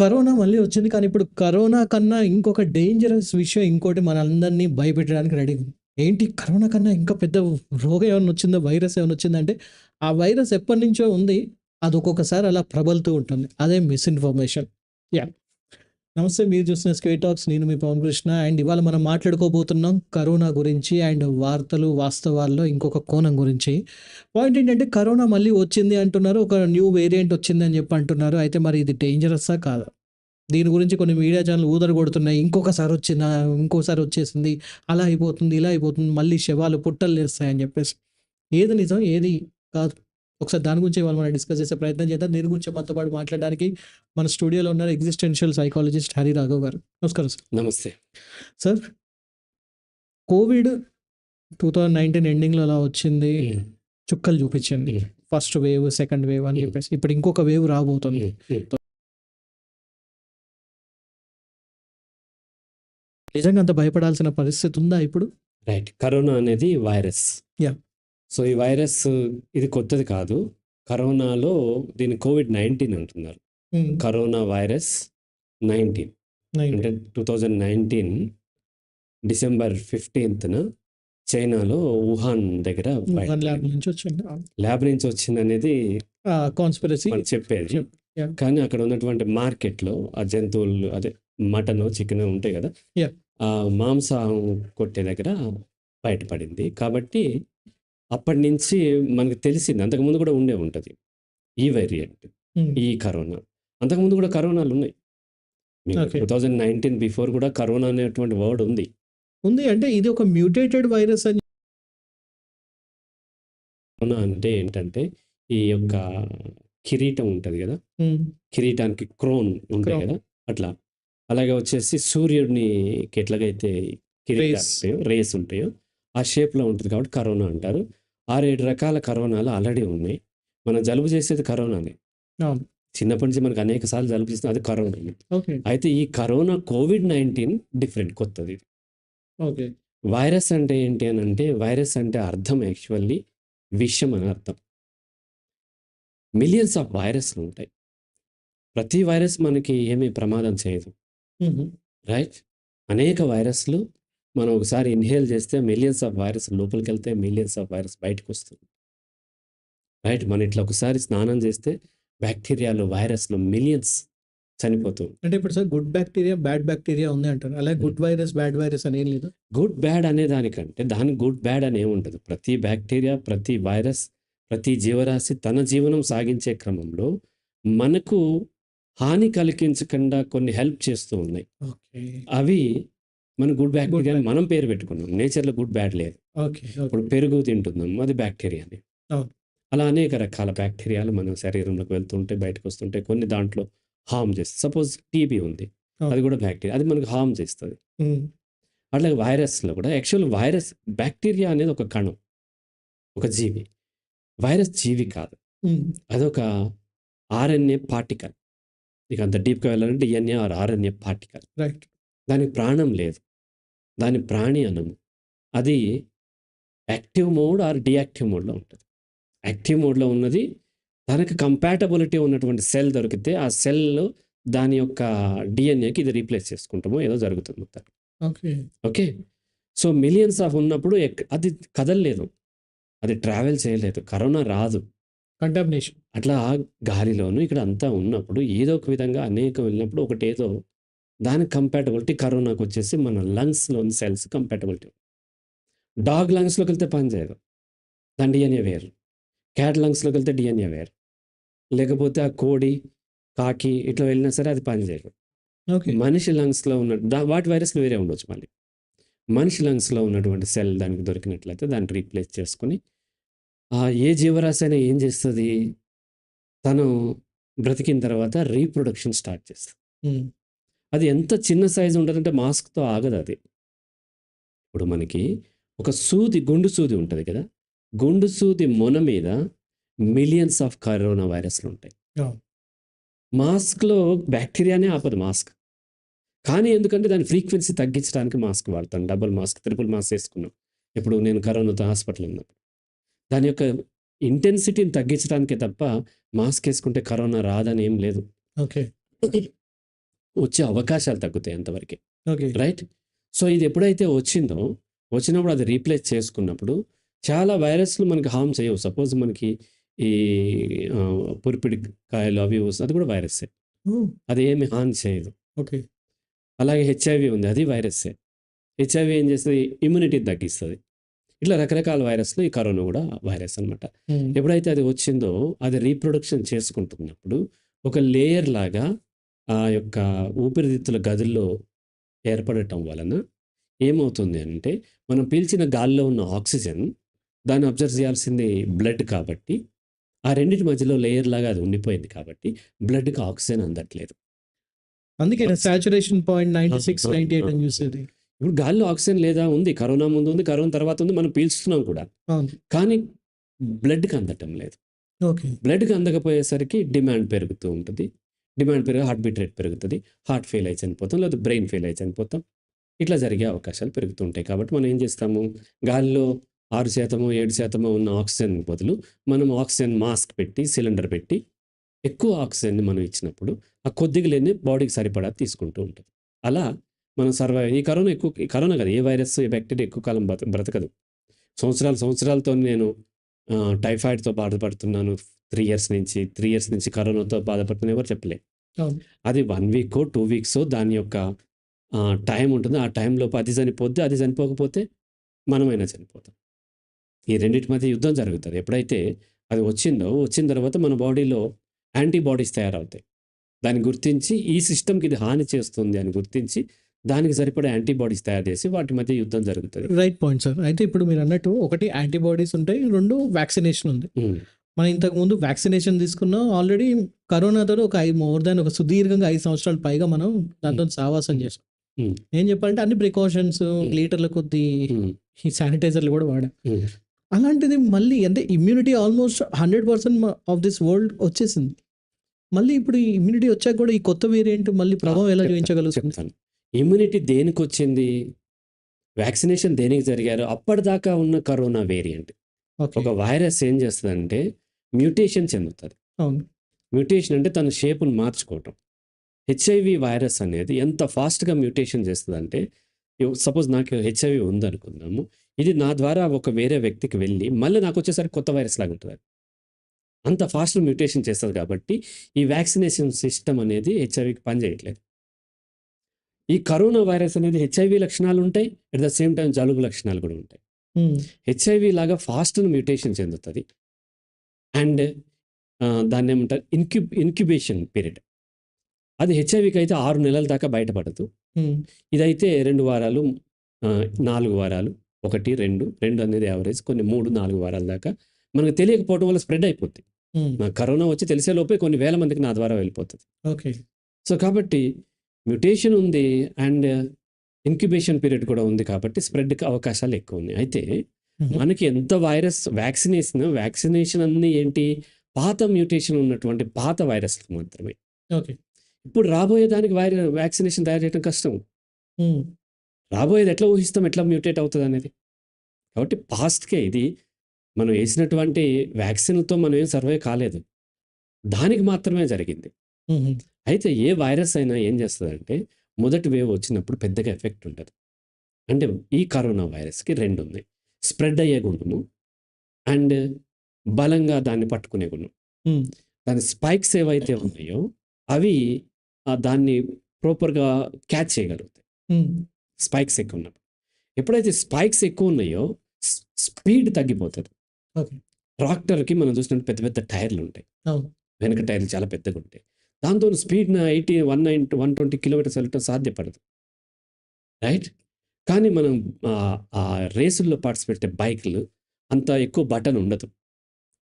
Corona మళ్ళీ వచ్చింది. కానీ ఇప్పుడు కరోనా కన్నా ఇంకొక డేంజరస్ విషయం ఇంకోటి మనందరినీ భయపెట్టడానికి రెడీ ఏంటి కరోనా కన్నా ఇంకా పెద్ద రోగం ఏమన్నా వచ్చిందా? వైరస్ ఏమైనా వచ్చిందంటే, ఆ వైరస్ ఎప్పటినుంచో ఉంది. అది ఒక్కొక్కసారి అలా ప్రబలుతూ ఉంటుంది. అదే మిస్‌ఇన్ఫర్మేషన్. యా నమస్తే. మీరు చూస్తున్న స్క్వేర్ టాక్స్. నేను మీ పవన్ కృష్ణ. అండ్ ఇవాళ మనం మాట్లాడుకోబోతున్నాం కరోనా గురించి అండ్ వార్తలు, వాస్తవాల్లో ఇంకొక కోణం గురించి. పాయింట్ ఏంటంటే కరోనా మళ్ళీ వచ్చింది అంటున్నారు. ఒక న్యూ వేరియంట్ వచ్చింది అని చెప్పి అంటున్నారు. అయితే మరి ఇది డేంజరస్సా? కాదా? దీని గురించి కొన్ని మీడియా ఛానల్ ఊదర కొడుతున్నాయి. ఇంకొకసారి వచ్చిన ఇంకోసారి వచ్చేసింది. అలా అయిపోతుంది, ఇలా అయిపోతుంది. మళ్ళీ శవాలు పుట్టలు లేస్తాయని చెప్పేసి. ఏది నిజం? ఏది కాదు? ఒకసారి దాని గురించి ఇవాళ మనం డిస్కస్ చేసే ప్రయత్నం చేద్దాం. దీని గురించి మనతో పాటు మాట్లాడడానికి మన స్టూడియోలో ఉన్నారు ఎగ్జిస్టెన్షియల్ సైకాలజిస్ట్ హరి రాఘవ్ గారు. నమస్కారం సార్. నమస్తే. సార్ కోవిడ్ 2019 ఎండింగ్‌లో అలా వచ్చింది. చుక్కలు చూపించింది. ఫస్ట్ వేవ్, సెకండ్ వేవ్ అని. చెప్పేసి. ఇప్పుడు ఇంకొక వేవ్ రాబోతుంది. నిజంగా అంత భయపడాల్సిన పరిస్థితి ఉందా ఇప్పుడు? రైట్. కరోనా అనేది వైరస్. యాహ్! సో, ఈ వైరస్ ఇది కొత్తది కాదు. కరోనాలో దీన్ని కోవిడ్-19 అంటున్నారు. హ్మ్. కరోనా వైరస్ 19 నైన్ అంటే 2019 డిసెంబర్ 15న చైనాలో వుహాన్ దగ్గర ల్యాబ్. నుంచి వచ్చింది. ల్యాబ్ నుంచి ఆ! కాన్స్పిరసీ చెప్పేది. కానీ అక్కడ ఉన్నటువంటి మార్కెట్‌లో ఆ జంతువులు అదే మటను, చికెను ఉంటాయి కదా! ఆ మాంసం కొట్టే దగ్గర బయటపడింది. కాబట్టి అప్పటినుంచి మనకు తెలిసింది. అంతకుముందు కూడా ఉండే ఉంటది. ఈ వేరియంట్. ఈ కరోనా. అంతకుముందు కూడా కరోనాలున్నాయి. మీకు ఓకే. 2019 బిఫోర్ కూడా కరోనా అనేటువంటి వర్డ్ ఉంది. ఉంది. అంటే ఇది ఒక మ్యూటేటెడ్ వైరస్ అని కరోనా అంటే ఏంటంటే ఈ యొక్క కిరీటం ఉంటది కదా! కిరీటానికి క్రోన్ ఉంటాయి క్రౌన్. కదా! అట్లా. అలాగే వచ్చేసి సూర్యుడినికి ఎట్లాగైతే కిరీటాలు రేస్. ఉంటాయో, రేస్ ఉంటాయో ఆ షేప్‌లో ఉంటది కాబట్టి కరోనా అంటారు. 6, 7 రకాల కరోనాలు ఆల్రెడీ ఉన్నాయి. మన జలుబు చేసేది కరోనానే. చిన్నప్పటి నుంచి మనకు అనేక సార్లు జలుబు చేసింది అది కరోనానే. ఓకే. అయితే ఈ కరోనా కోవిడ్-19 డిఫరెంట్ కొత్తది. ఓకే. వైరస్ అంటే ఏంటి అనంటే వైరస్ అంటే అర్థం యాక్చువల్లీ విషం అని అర్థం. మిలియన్స్ ఆఫ్ వైరస్‌లు ఉంటాయి. ప్రతి వైరస్ మనకి ఏమి ప్రమాదం చేయదు. రైట్? అనేక వైరస్‌లు మనం ఒకసారి ఇన్‌హేల్ చేస్తే మిలియన్స్ ఆఫ్ వైరస్ లోపలికెళ్తే మిలియన్స్ ఆఫ్ వైరస్ బయటకొస్తుంది. రైట్? మనం ఇట్లా ఒకసారి స్నానం చేస్తే బాక్టీరియాలు, వైరస్‌లు మిలియన్స్ చనిపోతూ అంటే ఇప్పుడు sir good bacteria, bad bacteria ఉంది అంటారు. అలాగే. గుడ్ వైరస్, బ్యాడ్ వైరస్ అని ఏం లేదా? గుడ్, బ్యాడ్ అనే దానికంటే దానికి గుడ్, బ్యాడ్ అని ఏముండదు. ప్రతి బాక్టీరియా, ప్రతి వైరస్, ప్రతి జీవరాశి తన జీవనం సాగించే క్రమంలో మనకు హాని కలిగించకుండా కొన్ని హెల్ప్ చేస్తూ ఉన్నాయి. ఓకే. అవి మన గుడ్ గుడ్ బాక్టీరియా అని బ్యాక్ మనం పేరు పెట్టుకున్నాం. నేచర్‌లో గుడ్, బ్యాడ్ లేదు. ఇప్పుడు. పెరుగు తింటున్నాం. అది బాక్టీరియానే. అవును. అలా అనేక రకాల బాక్టీరియాలు మన శరీరంలోకి వెళ్తుంటాయి, బయటకొస్తుంటాయి. కొన్ని దాంట్లో హార్మ్ చేస్తాయి. సపోజ్ టీబీ ఉంది. అది కూడా బాక్టీరియా. అది మనకు హార్మ్ చేస్తది. హ్మ్. అట్లాగే వైరస్‌లో కూడా యాక్చువల్ వైరస్ బాక్టీరియా అనేది ఒక కణం. ఒక జీవి. వైరస్ జీవి కాదు. హ్మ్. అదొక ఆర్ఎన్ఏ పార్టికల్. ఇక అంత డీప్‌గా వెళ్ళాలంటే DNA or RNA particle. Right. దానికి ప్రాణం లేదు. దాన్ని ప్రాణి అనము. అది యాక్టివ్ మోడ్ ఆర్ డీయాక్టివ్ మోడ్‌లో ఉంటది. యాక్టివ్ మోడ్‌లో ఉన్నది దానికి కంపాటబిలిటీ ఉన్నటువంటి సెల్ దొరికితే ఆ సెల్ దాని యొక్క డీఎన్ఏకి ఇది రీప్లేస్ చేసుకుంటామో ఏదో జరుగుతుంది. Okay. Okay. So, millions of ఉన్నప్పుడు ఎక్ అది కదలలేదు. అది ట్రావెల్ చేయలేదు. కరోనా రాదు. కంటామినేషన్. అట్లా గాలిలోను ఇక్కడ అంతా ఉన్నప్పుడు ఏదో ఒక విధంగా అనేకం వెళ్ళినప్పుడు ఒకటేదో దానికి కంపాటబిలిటీ కరోనాకొచ్చేసి మన లంగ్స్‌లోని సెల్స్ కంపాటబిలిటీ. డాగ్ లంగ్స్‌లోకి వెళ్తే పని చేయదు. దాని డీఎన్ఏ వేరు. క్యాట్ లంగ్స్‌లోకి వెళ్తే డీఎన్ఏ వేరు. లేకపోతే ఆ కోడి, కాకి ఇట్లా వెళ్ళినా సరే అది పని చేయదు. ఓకే. మనిషి లంగ్స్‌లో ఉన్న వాటి వైరస్‌లు వేరే ఉండొచ్చు మళ్ళీ. మనిషి లంగ్స్‌లో ఉన్నటువంటి సెల్ దానికి దొరికినట్లయితే దాన్ని రీప్లేస్ చేసుకొని ఏ జీవరాశి అయినా ఏం చేస్తది? తను బ్రతికిన తర్వాత రీప్రొడక్షన్ స్టార్ట్ చేస్తది. అది ఎంత చిన్న సైజ్ ఉంటదంటే మాస్క్‌తో ఆగదది. ఇప్పుడు మనకి ఒక సూది గుండు సూది ఉంటది కదా! గుండు సూది మొన మీద మిలియన్స్ ఆఫ్ కరోనా వైరస్‌లు ఉంటాయి. మాస్క్‌లో బాక్టీరియానే ఆపదు మాస్క్. కానీ ఎందుకంటే దాని ఫ్రీక్వెన్సీ తగ్గించడానికి మాస్క్ వాడతాం. డబుల్ మాస్క్, ట్రిపుల్ మాస్క్ ఏసుకున్నాం. ఇప్పుడు నేను కరోనాతో హాస్పిటల్‌లో ఉన్నప్పుడు. దాని యొక్క ఇంటెన్సిటీని తగ్గించడానికే తప్ప మాస్క్ ఏసుకుంటే కరోనా రాదని ఏం లేదు. ఓకే. వచ్చే అవకాశాలు తగ్గుతాయి అంతవరకే. ఓకే. రైట్? సో, ఇది ఎప్పుడైతే వచ్చిందో, వచ్చినప్పుడు అది రీప్లేస్ చేసుకున్నప్పుడు చాలా వైరస్‌లు మనకి హార్మ్ చేయవు. సపోజ్ మనకి ఈ పురిపిడి కాయలు అవి. అది కూడా వైరస్సే. ఓహ్! అదేమి హాని చేయదు. ఓకే. అలాగే హెచ్ఐవి ఉంది. అది వైరస్సే. హెచ్ఐవి ఏం చేస్తది? ఇమ్యూనిటీని తగ్గిస్తది. ఇట్లా రకరకాల వైరస్‌లు ఈ కరోనా కూడా వైరస్ అనమాట. హ్మ్. ఎప్పుడైతే అది వచ్చిందో అది రీప్రొడక్షన్ చేసుకుంటున్నప్పుడు ఒక లేయర్ లాగా ఆ యొక్క ఊపిరితిత్తుల గదుల్లో ఏర్పడటం వలన ఏమవుతుంది అంటే మనం పీల్చిన గాలిలో ఉన్న ఆక్సిజన్ దాన్ని అబ్జర్వ్ చేయాల్సింది బ్లడ్ కాబట్టి ఆ రెండిటి మధ్యలో లేయర్ లాగా అది ఉండిపోయింది కాబట్టి బ్లడ్‌కి ఆక్సిజన్ అందట్లేదు. అందుకే సాచురేషన్ పాయింట్ ఆ! 96, ఆ! 98 ఆ! అని చూసేది. ఇప్పుడు గాలిలో ఆక్సిజన్ లేదా? ఉంది. కరోనా ముందు ఉంది. కరోనా తర్వాత ఉంది. మనం పీల్చుతున్నాం కూడా. కానీ బ్లడ్‌కి అందటం లేదు. బ్లడ్‌కి అందకపోయేసరికి డిమాండ్ పెరుగుతూ ఉంటది. డిమాండ్ పెరుగు హార్ట్ బీట్ రేట్ పెరుగుతుంది హార్ట్ ఫెయిల్ అయి చనిపోతాం. లేదా బ్రెయిన్ ఫెయిల్ అయి చనిపోతాం. ఇట్లా జరిగే అవకాశాలు పెరుగుతుంటాయి కాబట్టి మనం ఏం చేస్తాము? గాలిలో 6% 7% ఉన్న ఆక్సిజన్ బదులు మనం ఆక్సిజన్ మాస్క్ పెట్టి, సిలిండర్ పెట్టి ఎక్కువ ఆక్సిజన్‌ని మనం ఇచ్చినప్పుడు ఆ కొద్దిగా లేని బాడీకి సరిపడా తీసుకుంటూ ఉంటుంది అలా మనం సర్వైవ్ ఈ కరోనా ఎక్కువ కరోనా కదా ఏ వైరస్, ఏ బ్యాక్టీరియా ఎక్కువ కాలం బత బ్రతకదు. సంవత్సరాలు సంవత్సరాలతో నేను టైఫాయిడ్‌తో బాధపడుతున్నాను త్రీ ఇయర్స్ నుంచి. త్రీ ఇయర్స్ నుంచి కరోనాతో బాధపడుతున్నా ఎవరు చెప్పలే. అది 1 వీకో, 2 వీక్సో దాని యొక్క టైం ఉంటుంది. ఆ టైంలోపు అది చనిపోద్ది. అది చనిపోకపోతే మనమైనా చనిపోతాం. ఈ రెండిటి మధ్య యుద్ధం జరుగుతది. ఎప్పుడైతే అది వచ్చిందో, వచ్చిన తర్వాత మన బాడీలో యాంటీబాడీస్ తయారవుతాయి. దాన్ని గుర్తించి ఈ సిస్టమ్‌కి ఇది హాని చేస్తుంది అని గుర్తించి దానికి సరిపడా యాంటీబాడీస్ తయారు చేసి వాటి మధ్య యుద్ధం జరుగుతది. Right point sir. అయితే ఇప్పుడు మీరన్నట్టు ఒకటి యాంటీబాడీస్ ఉంటాయి. 2 వ్యాక్సినేషన్ ఉంది. మనం ఇంతకుముందు వ్యాక్సినేషన్ తీసుకున్నాం. ఆల్రెడీ కరోనాతో ఒక ఐ మోర్ దాన్ ఒక సుదీర్ఘంగా 5 సంవత్సరాల పైగా మనం దాంతో సావాసం చేసాం. హ్మ్. ఏం చెప్పాలంటే అన్ని ప్రికాషన్స్. లీటర్ల కొద్దీ. ఈ శానిటైజర్లు కూడా వాడాం. అలాంటిది మళ్ళీ అంటే ఇమ్యూనిటీ ఆల్మోస్ట్ 100% మ ఆఫ్ దిస్ వరల్డ్ వచ్చేసింది. మళ్ళీ ఇప్పుడు ఈ ఇమ్యూనిటీ వచ్చాక కూడా ఈ కొత్త వేరియంట్ మళ్ళీ! ప్రభావం ఎలా. చూపించగలుగుతుంది? చెప్తాను. ఇమ్యూనిటీ దేనికొచ్చింది? వ్యాక్సినేషన్ దేనికి జరిగారు? అప్పటిదాకా ఉన్న కరోనా వేరియంట్. ఒక వైరస్ ఏం చేస్తదంటే మ్యూటేషన్ చెందుతది. అవును. మ్యూటేషన్ అంటే తన షేప్‌ని మార్చుకోవటం. హెచ్ఐవి వైరస్ అనేది ఎంత ఫాస్ట్‌గా మ్యూటేషన్ చేస్తదంటే సపోజ్ నాకు హెచ్ఐవి ఉందనుకుందాము. ఇది నా ద్వారా ఒక వేరే వ్యక్తికి వెళ్ళి మళ్ళీ నాకొచ్చేసరికి కొత్త వైరస్ లాగా ఉంటదది. అంత ఫాస్ట్‌గా మ్యూటేషన్ చేస్తది కాబట్టి ఈ వ్యాక్సినేషన్ సిస్టమ్ అనేది హెచ్ఐవికి పనిచేయట్లేదు. ఈ కరోనా వైరస్ అనేది హెచ్ఐవి లక్షణాలు ఉంటాయి. అట్ ద సేమ్ టైమ్ జలుబు లక్షణాలు కూడా ఉంటాయి. హెచ్ఐవి లాగా ఫాస్ట్‌గా మ్యూటేషన్ చెందుతది. అండ్ ఆహ్, దాన్నేమంటారు ఇన్‌క్యు ఇన్‌క్యుబేషన్ పీరియడ్. అది హెచ్ఐవికి అయితే 6 నెలల దాకా బయటపడదు. ఇదైతే 2 వారాలు 4 వారాలు 1, 2, 2 అనేది యావరేజ్ కొన్ని 3, 4 వారాల దాకా మనకు తెలియకపోవడం వల్ల స్ప్రెడ్. నాకు కరోనా వచ్చి తెలిసే లోపే కొన్ని వేల మందికి నా ద్వారా వెళ్ళిపోతది. ఓకే. సో, కాబట్టి మ్యుటేషన్ ఉంది అండ్ ఇన్‌క్యుబేషన్ పీరియడ్ కూడా ఉంది కాబట్టి స్ప్రెడ్‌కి అవకాశాలు ఎక్కువ ఉన్నాయి. అయితే. మనకి ఎంత వైరస్ వ్యాక్సినేషన్ వ్యాక్సినేషన్ అన్నీ ఏంటి? పాత మ్యుటేషన్ ఉన్నటువంటి పాత వైరస్‌లు మాత్రమే. ఓకే. ఇప్పుడు రాబోయే దానికి వైర వ్యాక్సినేషన్ తయారు చేయడం కష్టం. రాబోయేది ఎట్లా ఊహిస్తాం? ఎట్లా మ్యూటేట్ అవుతదనేది. కాబట్టి పాస్ట్‌కే ఇది మనం ఏసినటువంటి వ్యాక్సిన్‌లతో మనం ఏం సర్వైవ్ కాలేదు. దానికి మాత్రమే జరిగింది. అయితే ఏ వైరస్ అయినా ఏం చేస్తదంటే మొదటి వేవ్ వచ్చినప్పుడు పెద్దగా ఎఫెక్ట్ ఉండదు. అంటే ఈ కరోనా వైరస్‌కి 2 ఉన్నాయి. స్ప్రెడ్ అయ్యే గుణము అండ్ బలంగా దాన్ని పట్టుకునే గుణం. దాని స్పైక్స్ ఏవైతే ఉన్నాయో అవి దాన్ని ప్రాపర్‌గా క్యాచ్ చేయగలుగుతాయి. స్పైక్స్ ఎక్కువ ఉన్నప్పుడు. ఎప్పుడైతే స్పైక్స్ ఎక్కువ ఉన్నాయో స్పీడ్ తగ్గిపోతది. ట్రాక్టర్‌కి మనం చూసినట్టు పెద్ద పెద్ద టైర్‌లు ఉంటాయి. వెనక టైర్‌లు చాలా పెద్దగా ఉంటాయి. దాంతోని స్పీడ్‌న 80, 190, 120 కిలోమీటర్స్ వెళ్ళటం సాధ్యపడదు. రైట్? కానీ మనం ఆ రేసుల్లో పార్టిసిపేట్ బైక్‌లు అంత ఎక్కువ బటన్ ఉండదు.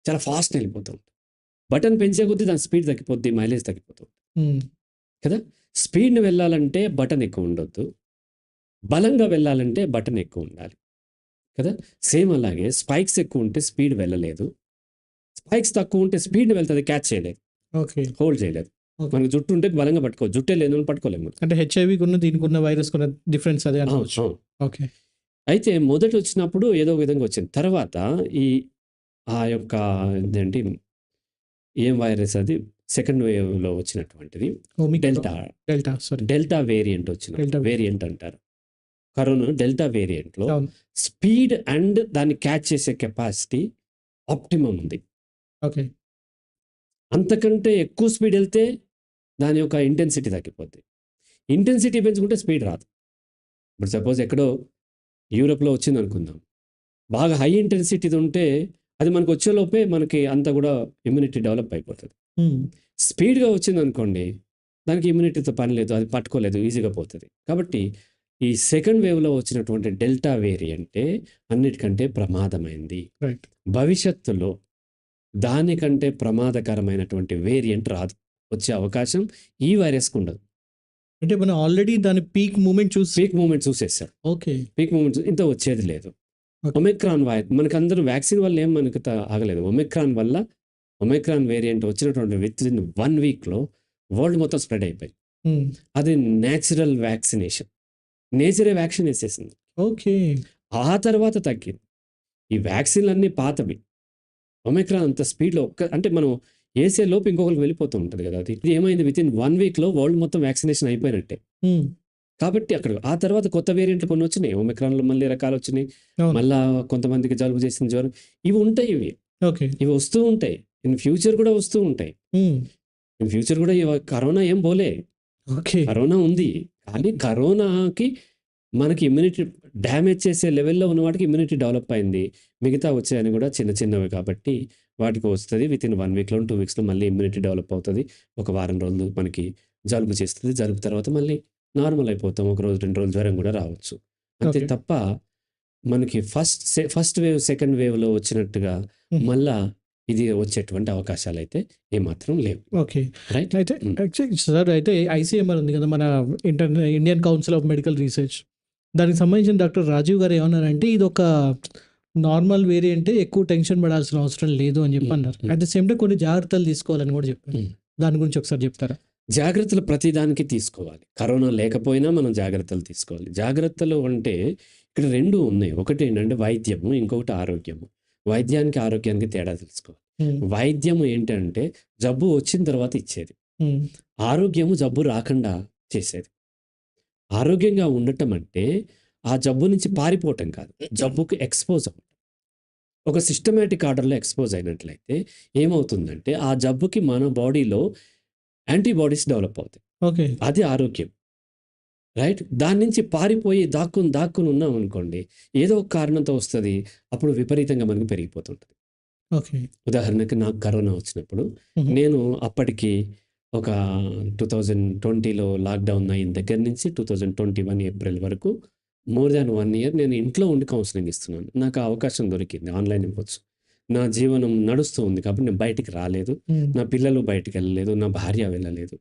చాలా ఫాస్ట్‌గా వెళ్ళిపోతూ. బటన్ పెంచే కొద్దీ దాని స్పీడ్ తగ్గిపోద్ది. మైలేజ్ తగ్గిపోతుంది. కదా! స్పీడ్‌ని వెళ్ళాలంటే బటన్ ఎక్కువ ఉండొద్దు. బలంగా వెళ్ళాలంటే బటన్ ఎక్కువ ఉండాలి. కదా! సేమ్ అలాగే స్పైక్స్ ఎక్కువ ఉంటే స్పీడ్ వెళ్ళలేదు. స్పైక్స్ తక్కువ ఉంటే స్పీడ్‌ని వెళ్తది క్యాచ్ చేయలేదు. ఓకే. హోల్డ్ చేయలేదు. మనకు జుట్టు ఉంటే బలంగా పట్టుకోవచ్చు. జుట్టే లేనోళ్ళని పట్టుకోలేము. అంటే హెచ్ఐవికున్న దీనికున్న వైరస్‌కున్న డిఫరెన్స్ అదే అవును. అనుకోవచ్చు. అవును. ఓకే. అయితే మొదట వచ్చినప్పుడు ఏదో విధంగా వచ్చింది. తర్వాత ఈ ఆ యొక్క ఇదేంటి ఏం వైరస్ అది? సెకండ్ వేవ్‌లో వచ్చినటువంటిది omicron. Delta. Delta sorry. Delta variant వచ్చిన డెల్టా వేరియంట్ అంటారు. కరోనా డెల్టా వేరియంట్‌లో. స్పీడ్ అండ్ దాన్ని క్యాచ్ చేసే కెపాసిటీ ఆప్టిమమ్ ఉంది. ఓకే. అంతకంటే ఎక్కువ స్పీడ్ ఎళ్తే దాని యొక్క ఇంటెన్సిటీ తగ్గిపోద్ది. ఇంటెన్సిటీ పెంచుకుంటే స్పీడ్ రాదు. ఇప్పుడు సపోజ్ ఎక్కడో యూరోప్‌లో వచ్చిందనుకుందాం. బాగా హై ఇంటెన్సిటీది ఉంటే అది మనకు వచ్చేలోపే మనకి అంతా కూడా ఇమ్యూనిటీ డెవలప్ అయిపోతది. స్పీడ్‌గా వచ్చిందనుకోండి దానికి ఇమ్యూనిటీతో పని లేదు. అది పట్టుకోలేదు. ఈజీగా పోతది. కాబట్టి ఈ సెకండ్ వేవ్‌లో వచ్చినటువంటి డెల్టా వేరియంటే అన్నిటికంటే ప్రమాదమైంది. భవిష్యత్తులో దానికంటే ప్రమాదకరమైనటువంటి వేరియంట్ రాదు. వచ్చే అవకాశం ఈ వైరస్‌కి ఉండదు. అంటే మనం ఆల్రెడీ దాని పీక్ మూవ్‌మెంట్ చూసి పీక్ మూవ్‌మెంట్ చూసేసాం. ఓకే. పీక్ మూవ్‌మెంట్ ఇంత వచ్చేది లేదు. ఒమిక్రాన్ వై మనకందరూ వ్యాక్సిన్ వల్ల ఏం మనకు ఆగలేదు. ఒమిక్రాన్ వల్ల ఒమిక్రాన్ వేరియంట్ వచ్చినటువంటి వితిన్ 1 వీక్‌లో వరల్డ్ మొత్తం స్ప్రెడ్ అయిపోయింది. అది నేచురల్ వ్యాక్సినేషన్. నేచరే వ్యాక్సిన్ ఎసేసింది. ఓకే. ఆ తర్వాత తగ్గింది. ఈ వ్యాక్సిన్‌లన్నీ పాతవి. ఒమిక్రాన్ అంత స్పీడ్‌లో ఒక్క అంటే మనం ఏసే లోపు ఇంకొకరికి వెళ్ళిపోతూ ఉంటది కదా! అది. ఇది ఏమైంది వితిన్ 1 వీక్‌లో వరల్డ్ మొత్తం వ్యాక్సినేషన్ అయిపోయినట్టే. కాబట్టి అక్కడ ఆ తర్వాత కొత్త వేరియంట్లు కొన్ని వచ్చినాయి. ఒమిక్రాన్‌లో మళ్ళీ రకాలు వచ్చినాయి. మళ్ళా కొంతమందికి జలుబు చేసింది జ్వరం. ఇవి ఉంటాయి ఇవి. ఇవి వస్తూ ఉంటాయి. ఇన్ ఫ్యూచర్ కూడా వస్తూ ఉంటాయి. ఇన్ ఫ్యూచర్ కూడా కరోనా ఏం పోలే. ఓకే. కరోనా ఉంది. కానీ కరోనాకి మనకి ఇమ్యూనిటీ డ్యామేజ్ చేసే లెవెల్‌లో ఉన్న వాటికి ఇమ్యూనిటీ డెవలప్ అయింది. మిగతా వచ్చాయని కూడా చిన్న చిన్నవి కాబట్టి వాటికి వస్తది. వితిన్ 1 వీక్‌లో 2 వీక్స్‌లో మళ్ళీ ఇమ్యూనిటీ డెవలప్ అవుతది. ఒక వారం రోజులు మనకి జలుబు చేస్తది. జలుబు తర్వాత మళ్ళీ నార్మల్ అయిపోతాం. ఒక రోజు 2 రోజులు జ్వరం కూడా రావచ్చు. అంతే. తప్ప మనకి ఫస్ట్ ఫస్ట్ వేవ్, సెకండ్ వేవ్‌లో వచ్చినట్టుగా. మళ్ళా ఇది వచ్చేటువంటి అవకాశాలైతే ఏమాత్రం లేవు. ఓకే. రైట్? అయితే సార్ అయితే ఐసీఎంఆర్ ఉంది కదా! మన inter Indian council of medical research. దానికి సంబంధించిన డాక్టర్ రాజీవ్ గారు ఏమన్నారంటే ఇదొక నార్మల్ వేరియంటే ఎక్కువ టెన్షన్ పడాల్సిన అవసరం లేదు అని చెప్పి. అన్నారు. అట్ ద సేమ్ టైమ్ కొన్ని జాగ్రత్తలు తీసుకోవాలని కూడా చెప్పారు. దాని గురించి ఒకసారి చెప్తారా? జాగ్రత్తలు ప్రతిదానికి తీసుకోవాలి. కరోనా లేకపోయినా మనం జాగ్రత్తలు తీసుకోవాలి. జాగ్రత్తలు అంటే ఇక్కడ 2 ఉన్నాయి. ఒకటి ఏంటంటే వైద్యము, ఇంకొకటి ఆరోగ్యము. వైద్యానికి, ఆరోగ్యానికి తేడా తెలుసుకోవాలి. హ్మ్. వైద్యము ఏంటంటే జబ్బు వచ్చిన తర్వాత ఇచ్చేది. ఆరోగ్యము జబ్బు రాకుండా చేసేది. ఆరోగ్యంగా ఉండటం అంటే ఆ జబ్బు నుంచి పారిపోవటం కాదు. జబ్బుకి ఎక్స్‌పోజ్ అవ్వటం. ఒక సిస్టమాటిక్ ఆర్డర్‌లో ఎక్స్‌పోజ్ అయినట్లయితే ఏమవుతుందంటే ఆ జబ్బుకి మన బాడీలో యాంటీబాడీస్ డెవలప్ అవుతాయి. ఓకే. అది ఆరోగ్యం. రైట్? దాని నుంచి పారిపోయి దాక్కుని, దాక్కుని ఉన్నామనుకోండి ఏదో ఒక కారణంతో వస్తది. అప్పుడు విపరీతంగా మనకు పెరిగిపోతుంటది. ఓకే. ఉదాహరణకి నాకు కరోనా వచ్చినప్పుడు. నేను అప్పటికి ఒక 2020లో లాక్‌డౌన్ అయిన దగ్గర నుంచి 2021 ఏప్రిల్ వరకు మోర్ థాన్ 1 ఇయర్ నేను ఇంట్లో ఉండి కౌన్సెలింగ్ ఇస్తున్నాను. నాకు అవకాశం దొరికింది. ఆన్‌లైన్ ఇవ్వచ్చు. నా జీవనం నడుస్తూ ఉంది కాబట్టి నేను బయటికి రాలేదు. హ్మ్. నా పిల్లలు బయటికెళ్ళలేదు. నా భార్య వెళ్ళలేదు.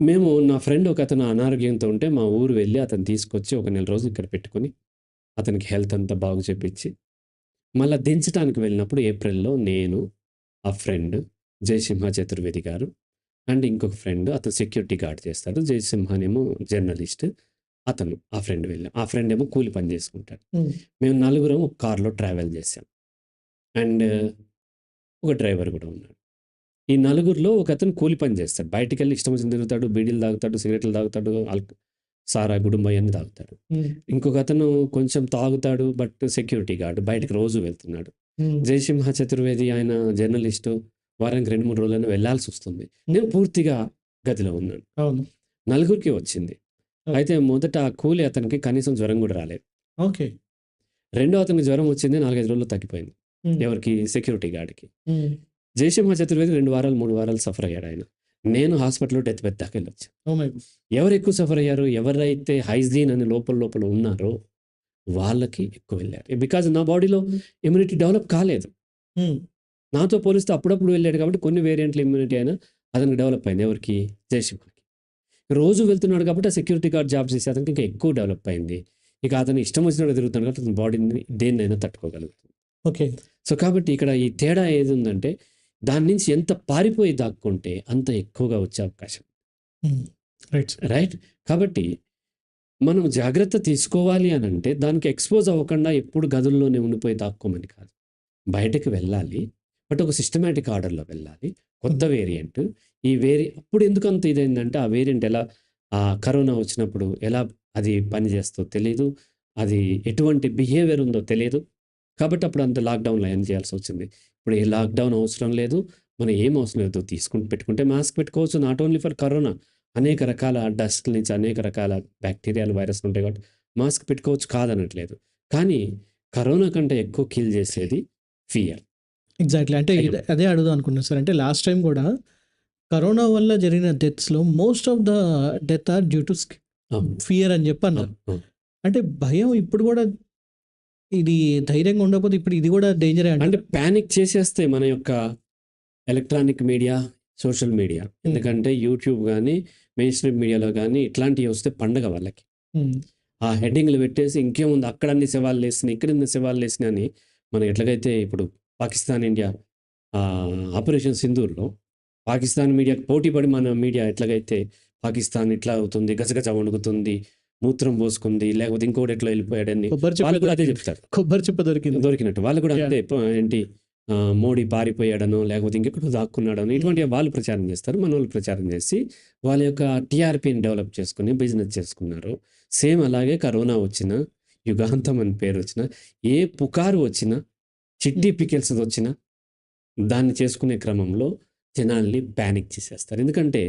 మేము నా ఫ్రెండ్ ఒకతను అనారోగ్యంతో ఉంటే మా ఊరు వెళ్ళి అతన్ని తీసుకొచ్చి ఒక నెల రోజులు ఇక్కడ పెట్టుకొని అతనికి హెల్త్ అంతా బాగు చేపించి మళ్ళా దించడానికి వెళ్ళినప్పుడు ఏప్రిల్‌లో నేను, ఆ ఫ్రెండ్ జయసింహ చతుర్వేది గారు అండ్ ఇంకొక ఫ్రెండ్ అతను సెక్యూరిటీ గార్డ్ చేస్తాడు. జయసింహనేమో జర్నలిస్ట్. అతను ఆ ఫ్రెండ్ వెళ్ళాం. ఆ ఫ్రెండ్ ఏమో కూలి పని చేసుకుంటాడు. మేము నలుగురం ఒక కార్‌లో ట్రావెల్ చేశాం. అండ్ ఒక డ్రైవర్ కూడా ఉన్నాడు. ఈ నలుగురిలో ఒకతను కూలి పని చేస్తాడు. బయటికెళ్ళి ఇష్టం వచ్చింది తిరుగుతాడు. బీడీలు తాగుతాడు, సిగరెట్లు తాగుతాడు, సారా, గుడుంబా ఇయన్నీ తాగుతాడు. హ్మ్. ఇంకొకతను కొంచెం తాగుతాడు. But security guard. బయటికి రోజు వెళ్తున్నాడు. జయసింహ చతుర్వేది ఆయన జర్నలిస్టు. వారానికి 2, 3 రోజులైనా వెళ్ళాల్సొస్తుంది. నేను పూర్తిగా గదిలో ఉన్నాను. నలుగురికి వచ్చింది. అయితే మొదట ఆ కూలి అతనికి కనీసం జ్వరం కూడా రాలేదు. ఓకే. రెండో అతనికి జ్వరం వచ్చింది. 4, 5 రోజుల్లో తగ్గిపోయింది. ఎవరికి? సెక్యూరిటీ గార్డ్‌కి. జయసింహ చతుర్వేది 2 వారాలు, 3 వారాలు సఫర్ అయ్యాడు ఆయన. నేను హాస్పిటల్‌లో డెత్ బెడ్ దాకా వెళ్ళొచ్చా. ఎవరు ఎక్కువ సఫర్ అయ్యారు? ఎవరైతే హైజీన్ అని లోపల లోపల ఉన్నారో వాళ్ళకి ఎక్కువ వెళ్ళారు. బికాజ్ నా బాడీలో ఇమ్యూనిటీ డెవలప్ కాలేదు. నాతో పోలిస్తే అప్పుడప్పుడు వెళ్ళాడు కాబట్టి కొన్ని వేరియంట్ల ఇమ్యూనిటీ అయినా అతనికి డెవలప్ అయింది. ఎవరికి? జయసింహకి. రోజు వెళ్తున్నాడు కాబట్టి ఆ సెక్యూరిటీ గార్డ్ జాబ్ చేసే అతనికి ఇంకా ఎక్కువ డెవలప్ అయింది. ఇక అతను ఇష్టం వచ్చినట్టు తిరుగుతున్నాడు కాబట్టి అతని బాడీని దేన్నైనా తట్టుకోగలుగుతుంది. ఓకే. సో, కాబట్టి ఇక్కడ ఈ తేడా ఏదుందంటే దాని నుంచి ఎంత పారిపోయి దాక్కుంటే అంత ఎక్కువగా వచ్చే అవకాశం. రైట్. రైట్? కాబట్టి మనం జాగ్రత్త తీసుకోవాలి అనంటే దానికి ఎక్స్‌పోజ్ అవ్వకుండా ఎప్పుడు గదుల్లోనే ఉండిపోయి దాక్కోమని కాదు. బయటకి వెళ్ళాలి. బట్ ఒక సిస్టమాటిక్ ఆర్డర్‌లో వెళ్ళాలి. కొత్త వేరియంట్. ఈ వేరి అప్పుడు ఎందుకంత ఇదైందంటే ఆ వేరియంట్ ఎలా ఆ కరోనా వచ్చినప్పుడు ఎలా అది పనిచేస్తదో తెలియదు అది ఎటువంటి బిహేవియర్ ఉందో తెలియదు. కాబట్టి అప్పుడు అంత లాక్డౌన్లో లాక్‌డౌన్‌లు చేయాల్సి వచ్చింది ఇప్పుడు ఏ లాక్‌డౌన్ అవసరం లేదు. మనం ఏం అవసరం లేదు. తీసుకుని పెట్టుకుంటే మాస్క్ పెట్టుకోవచ్చు. Not only for corona. అనేక రకాల డస్ట్ నుంచి అనేక రకాల బ్యాక్టీరియాలు, వైరస్‌లు ఉంటాయి కాబట్టి మాస్క్ పెట్టుకోవచ్చు కాదనట్లేదు. కానీ కరోనా కంటే ఎక్కువ కిల్ చేసేది ఫియర్. ఎగ్జాక్ట్‌లీ. అంటే అదే అడుగుదాం అనుకున్నా సార్. అంటే లాస్ట్ టైమ్ గూడా కరోనా వల్ల జరిగిన డెత్స్‌లో most of the death are due to. Fear అని చెప్పి అన్నారు. అంటే భయం ఇప్పుడు గూడా ఇది ధైర్యంగా ఉండకపోతే ఇప్పుడు ఇది గూడా డేంజరే అంటే? పానిక్ చేసేస్తే మన యొక్క ఎలక్ట్రానిక్ మీడియా, సోషల్ మీడియా. ఎందుకంటే యూట్యూబ్ గాని, మెయిన్ స్ట్రీమ్ మీడియాలో గాని ఇట్లాంటివి వస్తే పండగ వాళ్ళకి. హ్మ్. ఆ హెడ్డింగ్‌లు పెట్టేసి ఇంకేముంది అక్కడ అన్ని శవాలు లేసినాయి, ఇక్కడ ఇన్ని శవాలు లేసినాయి అని మనం ఎట్లాగైతే ఇప్పుడు పాకిస్తాన్, ఇండియా ఆపరేషన్ సింధూర్‌లో పాకిస్తాన్ మీడియాకి పోటీ పడి మన మీడియా ఎట్లాగైతే పాకిస్తాన్ ఇట్లా అవుతుంది, గజగజ వణుకుతుంది, మూత్రం పోసుకుంది, లేకపోతే ఇంకోటి ఎట్లా వెళ్ళిపోయాడని వాళ్ళు కూడా అదే. చెప్తారు. కొబ్బరి చిప్ప దొరికింది. దొరికినట్టు. వాళ్ళు కూడా! అంతే ఏంటి మోడీ పారిపోయాడనో, లేకపోతే ఇంకెక్కడో దాక్కున్నాడనో హ్మ్. ఇటువంటివి వాళ్ళు ప్రచారం చేస్తారు. మనోళ్ళు ప్రచారం చేసి వాళ్ళ యొక్క టీఆర్‌పీని డెవలప్ చేసుకొని బిజినెస్ చేసుకున్నారు. సేమ్ అలాగే కరోనా వచ్చినా, యుగాంతం అని పేరొచ్చినా, ఏ పుకారు వచ్చినా, చిట్టి హ్మ్. పికెల్స్‌ది వచ్చినా దాన్ని చేసుకునే క్రమంలో జనాల్ని పానిక్ చేసేస్తారు. ఎందుకంటే